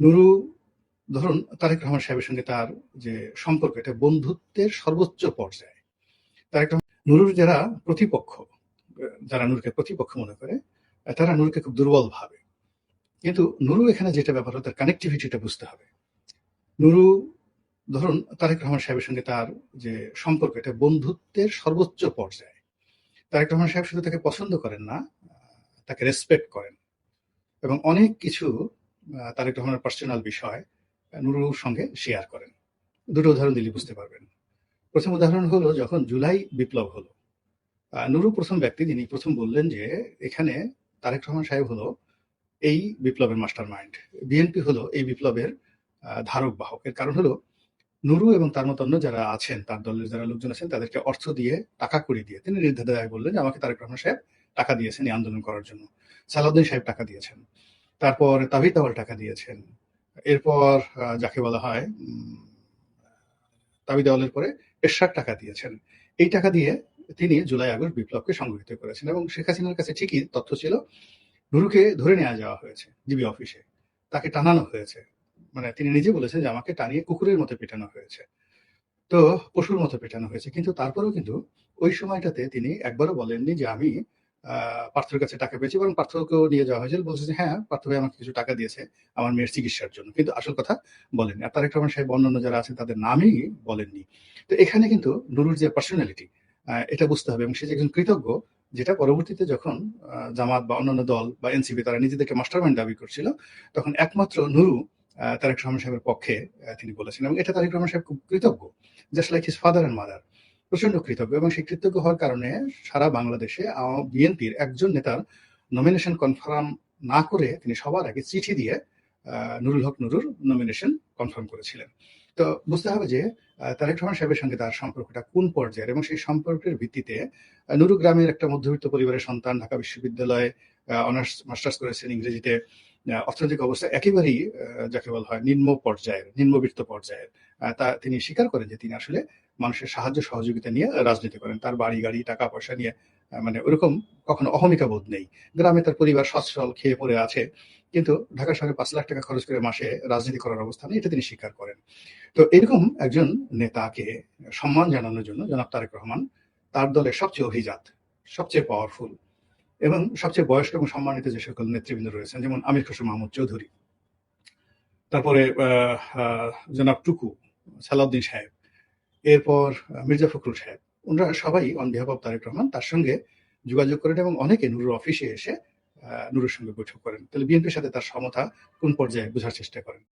নুরু ধরুন তারেক রহমান সাহেবের সঙ্গে তার যে সম্পর্ক এটা বন্ধুত্বের সর্বোচ্চ পর্যায়ে। তারেক রহমান নুরুর যারা প্রতিপক্ষ যারা নুরকে প্রতিপক্ষ মনে করে তারা নুরকে খুব দুর্বল ভাবে। কিন্তু নুরু এখানে যেটা ব্যাপার হয়, তার কানেক্টিভিটিটা বুঝতে হবে। নুরু ধরুন তারেক রহমান সাহেবের সঙ্গে তার যে সম্পর্ক এটা বন্ধুত্বের সর্বোচ্চ পর্যায়ে। তারেক রহমান সাহেব শুধু তাকে পছন্দ করেন না তাকে রেসপেক্ট করেন। এবং অনেক কিছু তারেক রহমানের পার্সোনাল বিষয়, নুরুর সঙ্গে শেয়ার করেন। দুটো উদাহরণ দিলে বুঝতে পারবেন। প্রথম উদাহরণ হলো, যখন জুলাই বিপ্লব হলো নুরু প্রথম ব্যক্তি যিনি প্রথম বললেন যে, এখানে তারেক রহমান সাহেব হলো এই বিপ্লবের মাস্টার মাইন্ড বিএনপি হলো এই বিপ্লবের ধারক বাহক। এর কারণ হলো, নুরু এবং তার মতো অন্য যারা আছেন, তার দলের যারা লোকজন আছেন, তাদেরকে অর্থ দিয়ে টাকা করে দিয়ে, তিনি নির্দ্বিধায় বললেন যে, আমাকে তারেক রহমান সাহেব টাকা দিয়েছেন এই আন্দোলন করার জন্য। সালাউদ্দিন সাহেব টাকা দিয়েছেন। তারপর তাবিদ আওয়াল টাকা দিয়েছেন। এরপর যাকে বলা হয় উম, তাবিদ আওয়ালের পরে এরশাদ টাকা দিয়েছেন। এই টাকা দিয়ে তিনি জুলাই আগস্ট বিপ্লবকে সংগঠিত করেছেন এবং শেখ হাসিনার কাছে ঠিকই তথ্য ছিল নুরুকে ধরে নেওয়া যাওয়া হয়েছে ডিবি অফিসে। তাকে টানানো হয়েছে। মানে তিনি নিজে বলেছেন যে আমাকে টানিয়ে কুকুরের মতো পেটানো হয়েছে। তো পশুর মতো পেটানো হয়েছে। কিন্তু তারপরেও কিন্তু ওই সময়টাতে তিনি একবারও বলেননি যে আমি পার্থর কাছে টাকা পেয়েছি বরং পার্থকেও নিয়ে যাওয়া হয়েছিল। বলছে যে হ্যাঁ পার্থ ভাই আমাকে কিছু টাকা দিয়েছে আমার মেয়ের চিকিৎসার জন্য। কিন্তু আসল কথা বলেননি। আর তারেক রহমান সাহেব অন্যান্য যারা আছেন, তাদের নামই বলেননি। তো এখানে কিন্তু নুরুর যে পার্সোনালিটি এটা বুঝতে হবে এবং সে যে একজন কৃতজ্ঞ, যেটা পরবর্তীতে যখন জামাত বা অন্যান্য দল বা এনসিপি তারা নিজেদেরকে মাস্টারমাইন্ড দাবি করছিল, তখন একমাত্র নুরু তারেক রহমান সাহেবের পক্ষে তিনি বলেছেন। এবং এটা তারেক রহমান সাহেব খুব কৃতজ্ঞ just like his father and mother প্রচণ্ড কৃতজ্ঞ এবং সেই কৃতজ্ঞ হওয়ার কারণে সারা বাংলাদেশে বিএনপির একজন নেতার নমিনেশন কনফার্ম না করে তিনি সবার আগে চিঠি দিয়ে নুরুল হক নুরুর নমিনেশন কনফার্ম করেছিলেন। তো বুঝতে হবে যে তারেক রহমান সাহেবের সঙ্গে তার সম্পর্কটা কোন পর্যায়ের এবং সেই সম্পর্কের ভিত্তিতে নুরু গ্রামের একটা মধ্যবিত্ত পরিবারের সন্তান ঢাকা বিশ্ববিদ্যালয়ে অনার্স মাস্টার্স করেছেন ইংরেজিতে অর্থনৈতিক অবস্থা একেবারেই যাকে বলা হয় নিম্ন পর্যায়ের, নিম্নবিত্ত পর্যায়ের। তা তিনি স্বীকার করেন যে তিনি আসলে মানুষের সাহায্য সহযোগিতা নিয়ে রাজনীতি করেন। তার বাড়ি, গাড়ি টাকা পয়সা নিয়ে মানে ওরকম কখনো অহমিকা বোধ নেই। গ্রামে তার পরিবার সচ্ছল খেয়ে পড়ে আছে, কিন্তু ঢাকা শহরে পাঁচ লাখ টাকা খরচ করে মাসে রাজনীতি করার অবস্থা নেই, এটা তিনি স্বীকার করেন। তো এরকম একজন নেতাকে সম্মান জানানোর জন্য জনাব তারেক রহমান তার দলের সবচেয়ে অভিজাত, সবচেয়ে পাওয়ারফুল এবং সবচেয়ে বয়স্ক এবং সম্মানিত যে সকল নেতৃবৃন্দ রয়েছেন, যেমন আমির খসরু মাহমুদ চৌধুরী। তারপরে জনাব টুকু সালাউদ্দিন সাহেব। এরপর মির্জা ফখরুল সাহেব, ওনারা সবাই on behalf of Tarique Rahman তার সঙ্গে যোগাযোগ করেন এবং অনেকে নুরুর অফিসে এসে নুরুর সঙ্গে বৈঠক করেন। তাহলে বিএনপির সাথে তার সমতা কোন পর্যায়ে বোঝার চেষ্টা করেন?